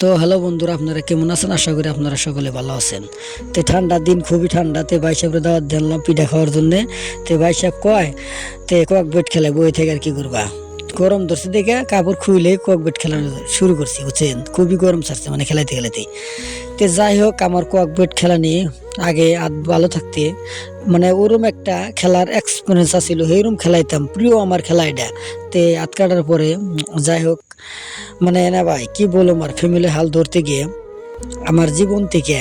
তো হ্যালো বন্ধুরা, আপনারা কেমন আছেন? আশা করি আপনারা সকলে ভালো আছেন। তো ঠান্ডার দিন, খুবই ঠান্ডা। তে ভাই সাহেবের দাওয়াত দিলাম পিঠা খাওয়ার জন্যে। তো ভাই সাহেব কয়, তে কক বেট খেলে বই থেকে আর কি করবা? গরম ধরছে দেখে, কাপড় খুইলে কক বেট খেলা শুরু করছি, বুঝছেন? খুবই গরম ছাড়ছে মানে খেলাতে খেলাতে তো যাই হোক, আমার কক বেট খেলা নিয়ে আগে ভালো থাকতে মানে ওরম একটা খেলার এক্সপিরিয়েন্স আছিল সেইরকম খেলাইতাম। প্রিয় আমার খেলা এটা। তে আত কাটার পরে, যাই হোক মানে না ভাই, কি বলব আমার ফ্যামিলি হাল ধরতে গিয়ে আমার জীবন থেকে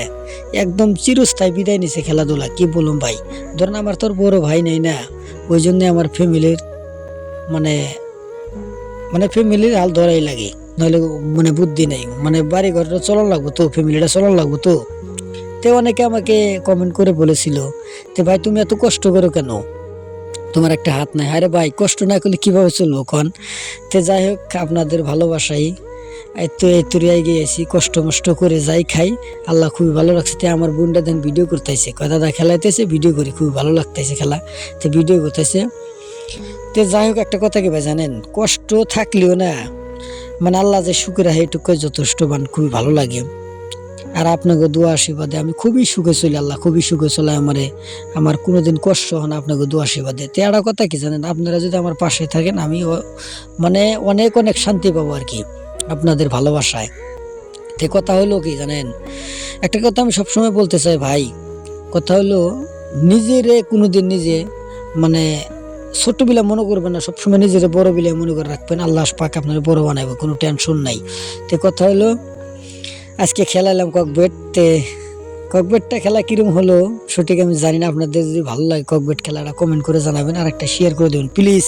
একদম চিরস্থায়ী বিদায় নিছে খেলাধুলা, কি বলুম ভাই? ধরেন আমার তোর বড় ভাই নেই না, ওই জন্য আমার ফ্যামিলির মানে মানে ফ্যামিলির হাল ধরাই লাগে। নইলে মানে বুদ্ধি নেই মানে বাড়ি ঘরটা চলার লাগবো তো ফ্যামিলিটা চলার লাগবো তো। তে অনেকে আমাকে কমেন্ট করে বলেছিল যে ভাই, তুমি এত কষ্ট করো কেন? তোমার একটা হাত নাই। আরে ভাই, কষ্ট না করলে কীভাবে চলবো কন? তো যাই হোক, আপনাদের ভালোবাসাই। তো এই তুরিয়ায় গিয়েছি কষ্ট মষ্ট করে যাই খাই। আল্লাহ খুবই ভালো লাগছে তে আমার বোনটা দেন ভিডিও করতেছে। কয়, দাদা খেলাইতেছে? ভিডিও করি, খুবই ভালো লাগতেছে খেলা। তো ভিডিও করতেছে। তো যাই হোক, একটা কথা কি ভাই জানেন? কষ্ট থাকলেও না মানে আল্লাহ যে সুখে রাখে এটুকু যথেষ্ট মান খুবই ভালো লাগে। আর আপনাকে দোয়া আশীর্বাদে। আমি খুবই সুখে চলি, আল্লাহ খুবই সুখে চলে আমারে। আমার কোনোদিন কষ্ট হয় না আপনাকে দোয়া আশীর্বাদে। তো একটা কথা কি জানেন? আপনারা যদি আমার পাশে থাকেন আমি মানে অনেক অনেক শান্তি পাবো আর কি আপনাদের ভালোবাসায়। তে কথা হলো কি জানেন? একটা কথা আমি সবসময় বলতে চাই ভাই। কথা হলো, নিজেরে কোনোদিন নিজে মানে ছোট বিলা মনে করবেন না, সবসময় নিজের বড় বিলা মনে করে রাখবেন। আল্লাহ পাক আপনার বড় বানাইবে, কোনো টেনশন নাই। তে কথা হলো আজকে খেলালাম ককবেট তে ককবেটটা খেলা কিরম হলো সঠিক আমি জানি না। আপনাদের যদি ভালো লাগে ককবেট খেলাটা কমেন্ট করে জানাবেন। আর একটা শেয়ার করে দেবেন প্লিজ